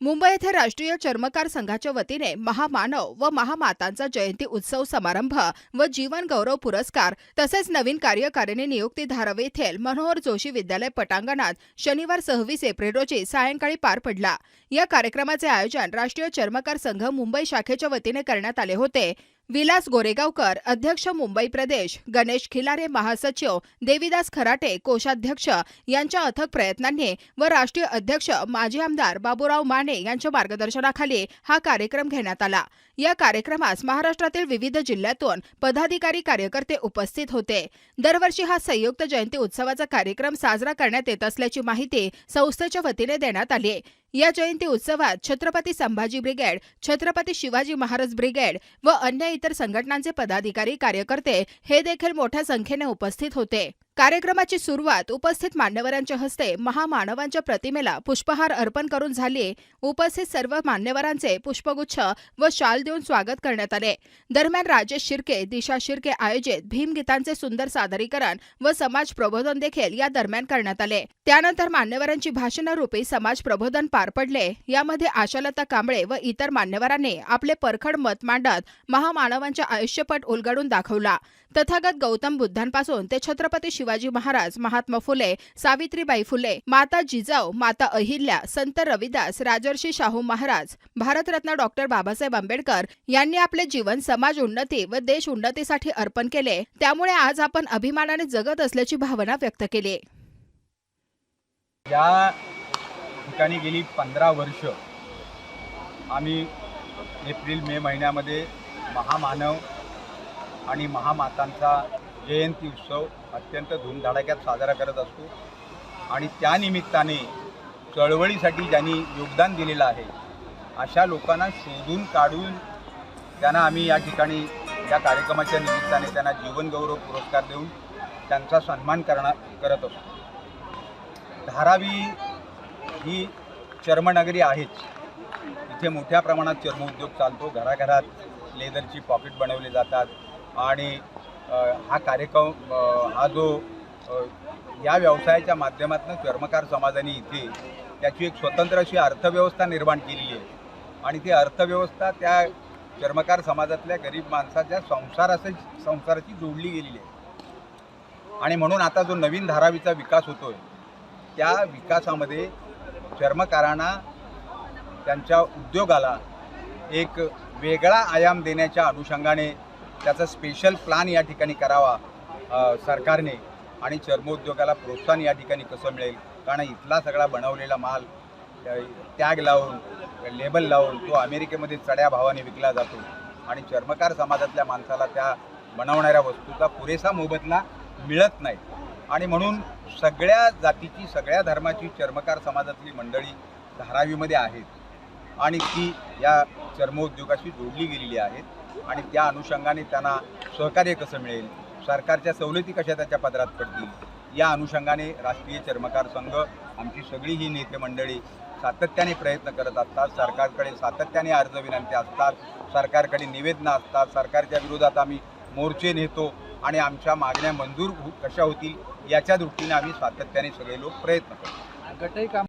मुंबई येथे राष्ट्रीय चर्मकार संघाच्या वतीने महामानव व महामातांचा जयंती उत्सव समारंभ व जीवन गौरव पुरस्कार तसेच नवीन कार्यकारिणी नियुक्ती धारावी येथील मनोहर जोशी विद्यालय पटांगणात शनिवार सव्वीस एप्रिल रोजी सायंकाळी पार पडला. या कार्यक्रमाचे आयोजन राष्ट्रीय चर्मकार संघ मुंबई शाखेच्या वतीने करण्यात आले होते. विलास गोरेगावकर अध्यक्ष मुंबई प्रदेश गणेश खिलारे महासचिव देविदास खराटे कोषाध्यक्ष यांच्या अथक प्रयत्नांनी व राष्ट्रीय अध्यक्ष माजी आमदार बाबूराव माने यांच्या मार्गदर्शनाखाली हा कार्यक्रम घेण्यात आला. या कार्यक्रमास महाराष्ट्रातील विविध जिल्ह्यातून पदाधिकारी कार्यकर्ते उपस्थित होते. दरवर्षी हा संयुक्त जयंती उत्सवाचा कार्यक्रम साजरा करण्यात येत असल्याची माहिती संस्थेच्या वतीने देण्यात आली या जयंती उत्सवात छत्रपती संभाजी ब्रिगेड छत्रपती शिवाजी महाराज ब्रिगेड व अन्य इतर संघटनांचे पदाधिकारी कार्यकर्ते हे देखील मोठ्या संख्येने उपस्थित होते. कार्यक्रमाची सुरुवात उपस्थित मान्यवरांच्या हस्ते महामानवांच्या प्रतिमेला पुष्पहार अर्पण करून झाली. उपस्थित सर्व मान्यवरांचे पुष्पगुच्छ व शाल देऊन स्वागत करण्यात आले. दरम्यान राजेश शिर्के दिशा शिर्के आयोजित भीमगीतांचे सुंदर सादरीकरण व समाज प्रबोधन देखील या दरम्यान करण्यात आले. त्यानंतर मान्यवरांची भाषणरूपी समाज प्रबोधन पार पडले. यामध्ये आशालता कांबळे व इतर मान्यवरांनी आपले परखड मत मांडत महामानवांच्या आयुष्यपट उलगडून दाखवला. तथागत गौतम बुद्धांपासून ते छत्रपती शिवाजी महाराज महात्मा फुले सावित्रीबाई फुले माता जिजाऊ माता अहिल्या संत रविदास राजर्षी शाहू महाराज भारतरत्न डॉक्टर बाबासाहेब आंबेडकर यांनी आपले जीवन समाज उन्नती व देश उन्नतीसाठी अर्पण केले. त्यामुळे आज आपण अभिमानाने जगत असल्याची भावना व्यक्त केली. या ठिकाणी गेली पंधरा वर्ष आम्ही एप्रिल मे महिन्यामध्ये महामानव आणि महामातांचा जयंती उत्सव अत्यंत धूमधडाक्यात साजरा करत असतो. आणि त्यानिमित्ताने चळवळीसाठी ज्यांनी योगदान दिलेलं आहे अशा लोकांना शोधून काढून त्यांना आम्ही या ठिकाणी या कार्यक्रमाच्या निमित्ताने त्यांना जीवनगौरव पुरस्कार देऊन त्यांचा सन्मान करणार करत असतो. धारावी ही चर्मनगरी आहेच. इथे मोठ्या प्रमाणात चर्मोद्योग चालतो. घराघरात लेदरची पॉकेट बनवले जातात. आणि हा कार्यक्रम हा जो या व्यवसायाच्या माध्यमातून चर्मकार समाजाने इथे त्याची एक स्वतंत्र अशी अर्थव्यवस्था निर्माण केलेली आहे. आणि ती अर्थव्यवस्था त्या चर्मकार समाजातल्या गरीब माणसाच्या संसाराशी संसाराची जोडली गेलेली आहे. आणि म्हणून आता जो नवीन धारावीचा विकास होतो आहे त्या विकासामध्ये चर्मकारांना त्यांच्या उद्योगाला एक वेगळा आयाम देण्याच्या अनुषंगाने त्याचा स्पेशल प्लान या ठिकाणी करावा सरकारने. आणि चर्मोद्योगाला प्रोत्साहन या ठिकाणी कसं मिळेल? कारण इथला सगळा बनवलेला माल टॅग लावून लेबल लावून तो अमेरिकेमध्ये चढ्या भावाने विकला जातो. आणि चर्मकार समाजातल्या माणसाला त्या बनवणाऱ्या वस्तूचा पुरेसा मोबदला मिळत नाही. आणि म्हणून सगळ्या जातीची सगळ्या धर्माची चर्मकार समाजातली मंडळी धारावीमध्ये आहेत. आणि ती या चर्मोद्योगाशी जोडली गेलेली आहेत. आणि त्या अनुषंगाने त्यांना सहकार्य कसं मिळेल? सरकारच्या सवलती कशा त्याच्या पदरात पडतील? या अनुषंगाने राष्ट्रीय चर्मकार संघ आमची सगळी ही नेते मंडळी सातत्याने प्रयत्न करत असतात. सरकारकडे सातत्याने अर्ज विनंती असतात. सरकारकडे निवेदनं असतात. सरकारच्या विरोधात आम्ही मोर्चे नेतो आणि आमच्या मागण्या मंजूर हो कशा होतील याच्या दृष्टीने आम्ही सातत्याने सगळे लोक प्रयत्न करतो. गटही काम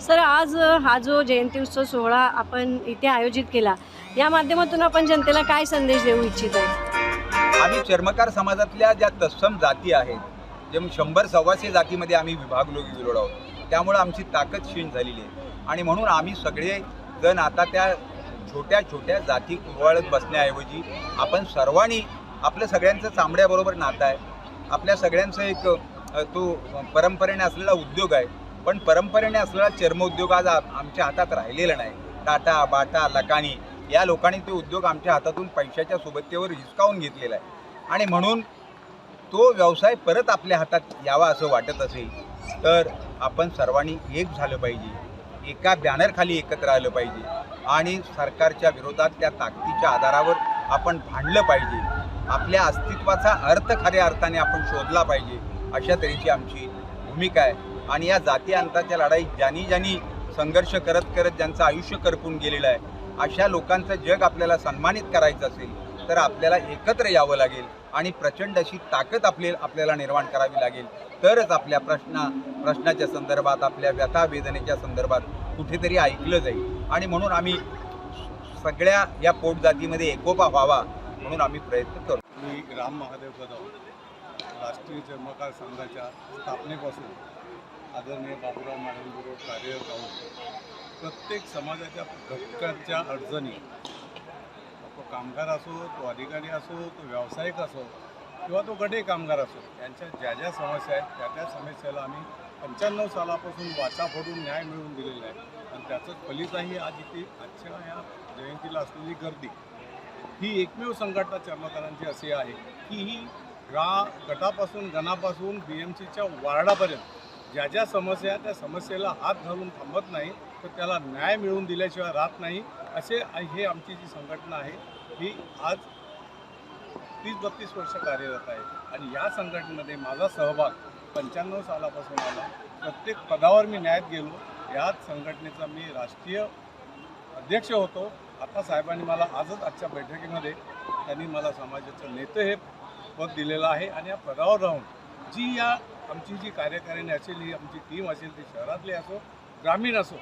सर आज हा जो जयंती उत्सव सोहळा आपण इथे आयोजित केला या माध्यमातून आपण जनतेला काय संदेश देऊ इच्छितो आम्ही चर्मकार समाजातल्या ज्या तत्सम जाती आहेत जे शंभर सव्वाशे जातीमध्ये आम्ही विभागलो गेलो आहोत त्यामुळं आमची ताकद क्षीण झालेली आहे. आणि म्हणून आम्ही सगळे जण आता त्या छोट्या छोट्या जाती कुरवाळत बसण्याऐवजी आपण सर्वांनी आपलं सगळ्यांचं चांबड्याबरोबर नातं आहे. आपल्या सगळ्यांचं एक तो परंपरेने असलेला उद्योग आहे. पण परंपरेने असलेला चर्मोद्योग आज आमच्या हातात राहिलेला नाही. टाटा बाटा लकानी या लोकांनी ते उद्योग आमच्या हातातून पैशाच्या सुबत्तेवर हिसकावून घेतलेला आहे. आणि म्हणून तो व्यवसाय परत आपल्या हातात यावा असं वाटत असेल तर आपण सर्वांनी एक झालं पाहिजे. एका बॅनरखाली एकत्र आलं पाहिजे. आणि सरकारच्या विरोधात त्या ताकदीच्या आधारावर आपण भांडलं पाहिजे. आपल्या अस्तित्वाचा अर्थ खऱ्या अर्थाने आपण शोधला पाहिजे अशा तऱ्हेची आमची भूमिका आहे. आणि या जाती अंताच्या लढाईत ज्यांनी ज्यांनी संघर्ष करत करत ज्यांचं आयुष्य करपून गेलेलं आहे अशा लोकांचं जग आपल्याला सन्मानित करायचं असेल तर आपल्याला एकत्र यावं लागेल आणि प्रचंड अशी ताकद आपले आपल्याला निर्माण करावी लागेल. तरच आपल्या प्रश्ना प्रश्नाच्या संदर्भात आपल्या व्यथा वेदनेच्या संदर्भात कुठेतरी ऐकलं जाईल. आणि म्हणून आम्ही सगळ्या या पोटजातीमध्ये एकोपा व्हावा म्हणून आम्ही प्रयत्न करतो मी राम महादेव कदम राष्ट्रीय चर्मकार संघाच्या स्थापनेपासून आदरणीय बाबूराव मानवबरोबर कार्यरत आहोत प्रत्येक समाजाच्या घटकांच्या अडचणी तो कामगार असो तो अधिकारी असो तो व्यावसायिक असो किंवा तो गडे कामगार असो यांच्या ज्या ज्या समस्या आहेत त्या त्या समस्येला आम्ही पंच्याण्णव सालापासून वाचा फोडून न्याय मिळवून दिलेला आहे. आणि त्याचंच फलितही आज इथे आजच्या या जयंतीला असलेली गर्दी. ही एकमेव संघटना चर्मकारांची अशी आहे की ही ग्रा गटापासून गणापासून बी एम सीच्या वार्डापर्यंत ज्या ज्या समस्या त्या समस्येला हात घालून थांबत नाही तर त्याला न्याय मिळवून दिल्याशिवाय राहत नाही असे हे आमची जी संघटना आहे ही आज तीस बत्तीस वर्ष कार्यरत आहे. आणि या संघटनेमध्ये माझा सहभाग पंच्याण्णव सालापासून आला. प्रत्येक पदावर मी न्यायात गेलो. याच संघटनेचा मी राष्ट्रीय अध्यक्ष होतो. आता साहेबांनी मला आजच आजच्या बैठकीमध्ये त्यांनी मला समाजाचं नेते हे पद दिलेलं आहे. आणि या पदावर राहून जी या आमची जी कार्यकारिणी असेल ही आमची टीम असेल ती शहरातली असो ग्रामीण असो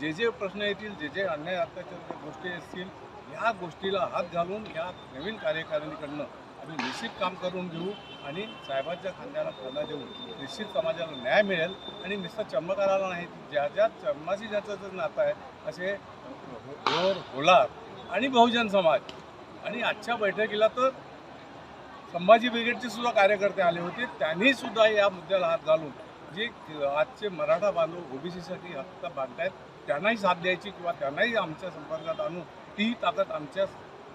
जे जे प्रश्न येतील जे जे अन्याय अत्याचार गोष्टी असतील या गोष्टीला हात घालून या नवीन कार्यकारिणीकडनं आम्ही निश्चित काम करून घेऊ आणि साहेबांच्या खांद्याला खांदा देऊन निश्चित समाजाला न्याय मिळेल आणि नुसतं चर्मकाराला नाही ज्या ज्या चर्माशी ज्याचं जे नातं आहे असे हो- हो- होर होलार आणि बहुजन समाज. आणि आजच्या बैठकीला तर संभाजी ब्रिगेडचे सुद्धा कार्यकर्ते आले होते. त्यांनी सुद्धा या मुद्द्याला हात घालून जे आजचे मराठा बांधव ओबीसीसाठी हक्क बांधतायत त्यांनाही साथ द्यायची किंवा त्यांनाही आमच्या संपर्कात आणून ती ताकद आमच्या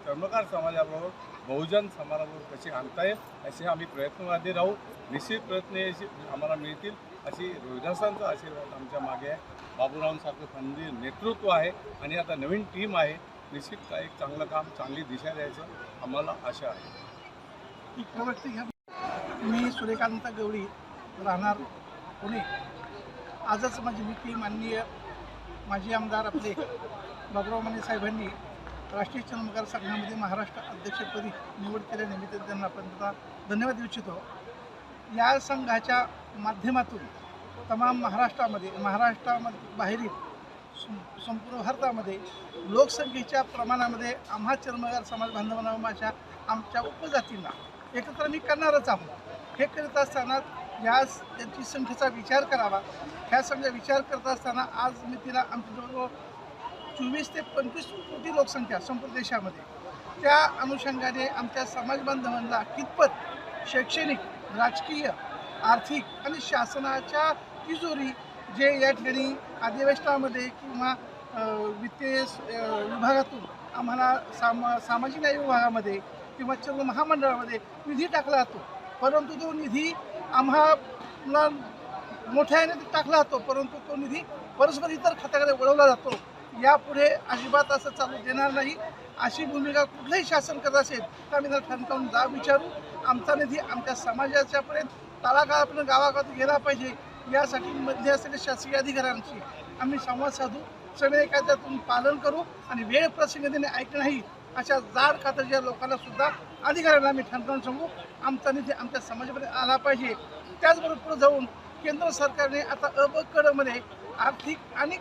चर्मकार समाजाबरोबर बहुजन समाजाबरोबर कशी आणता येईल असे आम्ही प्रयत्नवादी राहू. निश्चित प्रयत्न यशी आम्हाला मिळतील अशी रोहिदासांचा आशीर्वाद आमच्या मागे आहे. बाबूरावांसारखं संधी नेतृत्व आहे आणि आता नवीन टीम आहे. निश्चित काही एक चांगलं काम चांगली दिशा द्यायचं आम्हाला आशा आहे. ही प्रवृत्ती घ्या मी सूर्यकांत गवळी राहणार पुणे. आजच माझी मिती माननीय माजी आमदार आपले बाबुराव माने साहेबांनी राष्ट्रीय चर्मकार संघामध्ये महाराष्ट्र अध्यक्षपदी निवड केल्यानिमित्त त्यांना आपण धन्यवाद देऊ इच्छितो. या संघाच्या माध्यमातून तमाम महाराष्ट्रामध्ये महाराष्ट्रामध्ये बाहेरील सं- संपूर्ण भारतामध्ये लोकसंख्येच्या प्रमाणामध्ये आम्हा चर्मकार समाज बांधवांना माझ्या आमच्या उपजातींना एकत्र मी करणारच आहोत. हे करत असताना या त्यांची संख्येचा विचार करावा. ह्या संख्या विचार करत असताना आज मी तिला आमच्या चोवीस ते पंचवीस कोटी लोकसंख्या संपूर्ण देशामध्ये. त्या अनुषंगाने आमच्या समाज बांधवांना कितपत शैक्षणिक राजकीय आर्थिक आणि शासनाच्या तिजोरी जे या ठिकाणी अधिवेशनामध्ये किंवा वित्तीय विभागातून आम्हाला साम सामाजिक न्याय विभागामध्ये किंवा चर्म महामंडळामध्ये निधी टाकला जातो. परंतु तो निधी आम्हाला मोठ्याने टाकला जातो परंतु तो निधी परस्पर इतर खात्याकडे वळवला जातो. यापुढे अजिबात असं चालू देणार नाही. अशी भूमिका कुठलंही शासन करत असेल तर आम्ही त्याला ठणकावून जा विचारू. आमचा निधी आमच्या समाजाच्यापर्यंत तळागाळापर्यंत गावागावात गेला पाहिजे. यासाठी मध्ये असलेल्या शासकीय अधिकाऱ्यांशी आम्ही संवाद साधू. सगळे कायद्यातून पालन करू आणि वेळ प्रसंगाने ऐकलं नाही अशा जाड खात्याच्या लोकांना सुद्धा अधिकाऱ्यांना आम्ही ठणकावून सांगू. आमचा निधी आमच्या समाजामध्ये आला पाहिजे. त्याचबरोबर पुढे जाऊन केंद्र सरकारने आता अबकडमध्ये आर्थिक आणि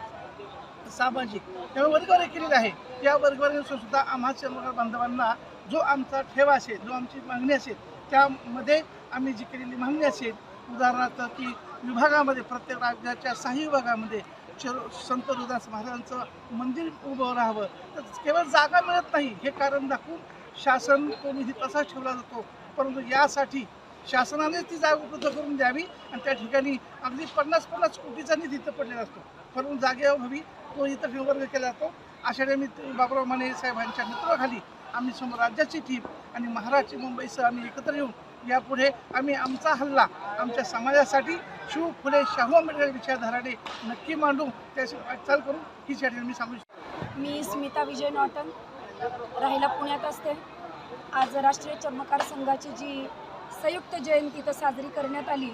सामाजिक त्यामुळे वर्गवारी केलेली आहे. या वर्गवारीनुसार सुद्धा आम्हा चर्मकार बांधवांना जो आमचा ठेवा असेल जो आमची मागणी असेल त्यामध्ये आम्ही जी केलेली मागणी असेल उदाहरणार्थ की विभागामध्ये प्रत्येक राज्याच्या सहा विभागामध्ये शर संत रुदास महाराजांचं मंदिर उभं राहावं. तर केवळ जागा मिळत नाही हे कारण दाखवून शासन तो निधी तसाच ठेवला जातो. परंतु यासाठी शासनाने ती जागा उपलब्ध करून द्यावी आणि त्या ठिकाणी अगदी पन्नास पन्नास कोटीचा निधी इथं पडलेला असतो. परंतु जागेअभावी तो इथं वर्ग केला जातो. अशा मी बाबुराव माने साहेबांच्या नेतृत्वाखाली आम्ही समोर राज्याची टीम आणि महाराष्ट्र मुंबईसह आम्ही एकत्र येऊन यापुढे आम्ही आमचा हल्ला आमच्या समाजासाठी शिव फुले शाहू आंबेडकर विचारधाराने नक्की मांडू त्याची वाटचाल करू या ठिकाणी मी सांगू इच्छितो. मी स्मिता विजय नॉटन राहायला पुण्यात असते आज राष्ट्रीय चर्मकार संघाची जी संयुक्त जयंती इथं साजरी करण्यात आली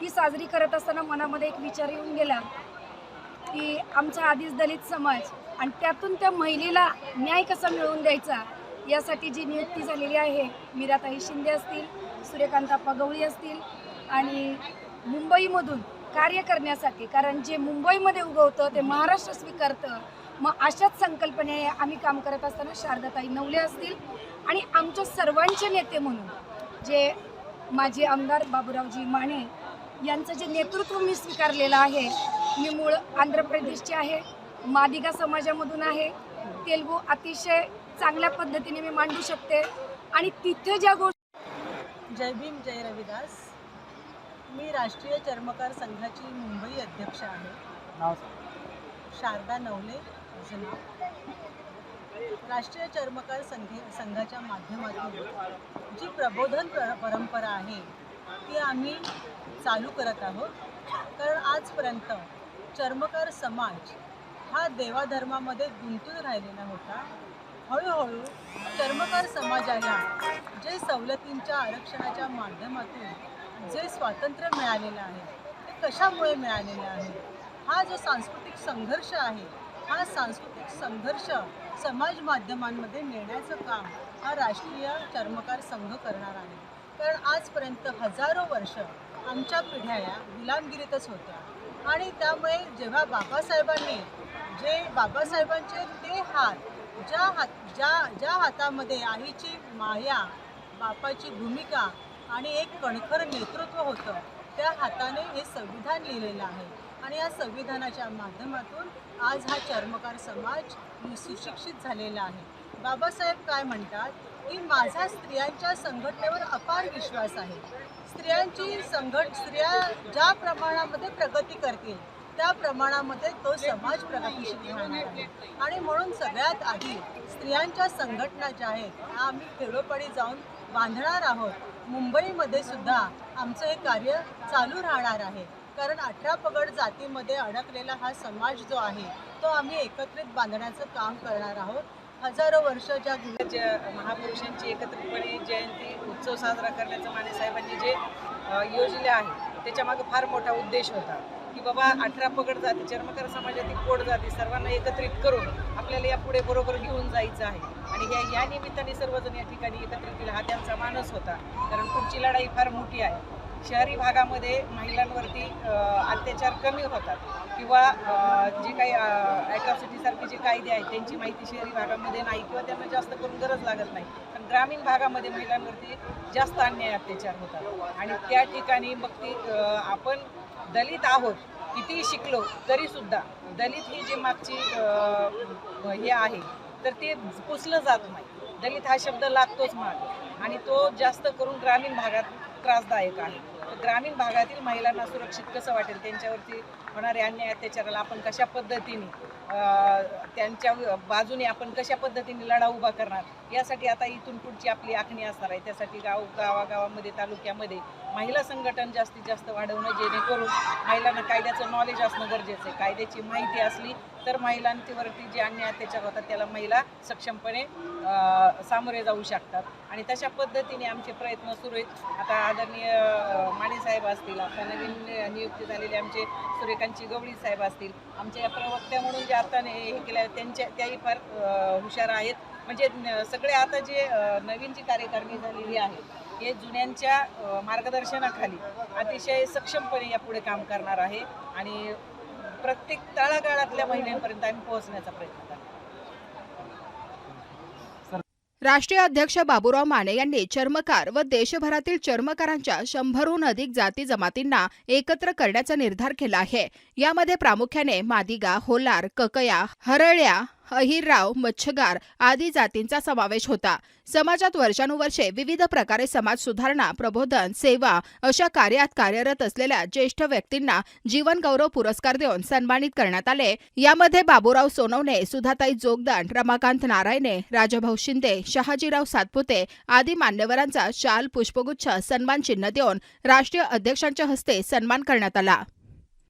ती साजरी करत असताना मनामध्ये एक विचार येऊन गेला की आमचा आधीच दलित समाज आणि त्यातून त्या महिलेला न्याय कसा मिळवून द्यायचा यासाठी जी नियुक्ती झालेली आहे मीराताई शिंदे असतील सूर्यकांता पगवळी असतील आणि मुंबईमधून कार्य करण्यासाठी कारण जे मुंबईमध्ये उगवतं ते महाराष्ट्र स्वीकारतं मग अशाच संकल्पने आम्ही काम करत असताना शारदाताई नवले असतील. आणि आमच्या सर्वांचे नेते म्हणून जे माझे आमदार बाबूरावजी माने यांचं जे नेतृत्व मी स्वीकारलेलं आहे मी मूळ आंध्र प्रदेशची आहे मादिगा समाजामधून आहे तेलगू अतिशय चांगल्या पद्धतीने मी मांडू शकते. आणि तिथे ज्या गोष्टी जय भीम जय रविदास. मी राष्ट्रीय चर्मकार संघाची मुंबई अध्यक्ष आहे. नाव शारदा नवले माझं नाव. राष्ट्रीय चर्मकार संघे संघाच्या माध्यमातून जी प्रबोधन पर परंपरा आहे ती आम्ही चालू करत आहोत. कारण आजपर्यंत चर्मकार समाज हा देवाधर्मामध्ये गुंतून राहिलेला होता. हळूहळू चर्मकार समाजाला जे सवलतींच्या आरक्षणाच्या माध्यमातून जे स्वातंत्र्य मिळालेलं आहे ते कशामुळे मिळालेलं आहे? हा जो सांस्कृतिक संघर्ष आहे हा सांस्कृतिक संघर्ष समाज माध्यमांमध्ये नेण्याचं काम हा राष्ट्रीय चर्मकार संघ करणार आहे. कारण आजपर्यंत हजारो वर्ष आमच्या पिढ्या या गुलामगिरीतच होत्या. आणि त्यामुळे जेव्हा बाबासाहेबांनी जे बाबासाहेबांचे ते हात ज्या हात ज्या ज्या हातामध्ये आईची माया बापाची भूमिका आणि एक कणखर नेतृत्व होतं. त्या हाताने हे संविधान लिहिलेलं आहे. आणि या संविधानाच्या माध्यमातून आज हा चर्मकार समाज सुशिक्षित झालेला आहे. बाबासाहेब काय म्हणतात? की माझा स्त्रियांच्या संघटनेवर अपार विश्वास आहे. स्त्रियांची संघट स्त्रिया ज्या प्रमाणामध्ये प्रगती करतील त्या प्रमाणामध्ये तो समाज प्रगतीशील राहणार आहे. आणि म्हणून सगळ्यात आधी स्त्रियांच्या संघटना ज्या आहेत त्या आम्ही खेडोपाडी जाऊन बांधणार आहोत. मुंबईमध्ये सुद्धा आमचं हे कार्य चालू राहणार आहे. कारण अठरा पगड जातीमध्ये अडकलेला हा समाज जो आहे तो आम्ही एकत्रित बांधण्याचं काम करणार आहोत. हजारो वर्ष ज्या महापुरुषांची एकत्रितपणे जयंती उत्सव साजरा करण्याचं मानेसाहेबांनी जे योजले आहे त्याच्यामागे फार मोठा उद्देश होता. की बाबा अठरा पगड जाती चर्मकार समाजातील कोड जाती सर्वांना एकत्रित करून आपल्याला यापुढे बरोबर घेऊन जायचं आहे. आणि या या निमित्ताने सर्वजण या ठिकाणी एकत्रित केलं. हा त्यांचा मानस होता. कारण पुढची लढाई फार मोठी आहे. शहरी भागामध्ये महिलांवरती अत्याचार कमी होतात. किंवा जे काही ॲट्रॉसिटीसारखे जे कायदे आहेत त्यांची माहिती शहरी भागामध्ये नाही किंवा त्यांना जास्त करून गरज लागत नाही. पण ग्रामीण भागामध्ये महिलांवरती जास्त अन्याय अत्याचार होतात. आणि त्या ठिकाणी मग ती आपण दलित आहोत कितीही शिकलो तरीसुद्धा दलित ही जी मागची हे आहे तर ते पुसलं जात नाही. दलित हा शब्द लागतोच माग. आणि तो जास्त करून ग्रामीण भागात त्रासदायक आहे. ग्रामीण भागातील महिलांना सुरक्षित कसं वाटेल? त्यांच्यावरती होणारे अन्याय अत्याचाराला आपण कशा पद्धतीने त्यांच्या बाजूने आपण कशा पद्धतीने लढा उभा करणार? यासाठी आता इथून पुढची आपली आखणी असणार आहे. त्यासाठी गाव गावागावामध्ये तालुक्यामध्ये महिला संघटन जास्तीत जास्त वाढवणं जेणेकरून महिलांना कायद्याचं नॉलेज असणं गरजेचं आहे. कायद्याची माहिती असली तर महिलांवरती जे अन्याय अत्याचार होतात त्याला महिला सक्षमपणे सामोरे जाऊ शकतात. आणि तशा पद्धतीने आमचे प्रयत्न सुरू आहेत. आता आदरणीय माने साहेब असतील आता नवीन नियुक्ती झालेले आमचे सूर्यकांतची गवळी साहेब असतील आमच्या या प्रवक्त्या म्हणून जे आता हे केल्या त्यांच्या त्याही फार हुशार आहेत. म्हणजे सगळे आता जे नवीन जी कार्यकारिणी झालेली आहे हे जुन्यांच्या मार्गदर्शनाखाली अतिशय सक्षमपणे यापुढे काम करणार आहे आणि प्रत्येक तळागाळातल्या महिलांपर्यंत आम्ही पोहोचण्याचा प्रयत्न करणार राष्ट्रीय अध्यक्ष बाबूराव माने यांनी चर्मकार व देशभरातील चर्मकारांच्या शंभरहून अधिक जाती जमातींना एकत्र करण्याचा निर्धार केला आहे. यामध्ये प्रामुख्याने मादिगा होलार ककया हरळ्या अहिरराव मच्छगार आदी जातींचा समावेश होता. समाजात वर्षानुवर्षे विविध प्रकारे समाज सुधारणा प्रबोधन सेवा अशा कार्यात कार्यरत असलेल्या ज्येष्ठ व्यक्तींना जीवनगौरव पुरस्कार देऊन सन्मानित करण्यात आले. यामध्ये बाबूराव सोनवणे सुधाताई जोगदान रमाकांत नारायणे राजाभाऊ शिंदे शहाजीराव सातपुते आदी मान्यवरांचा शाल पुष्पगुच्छ सन्मान चिन्ह देऊन राष्ट्रीय अध्यक्षांच्या हस्ते सन्मान करण्यात आला.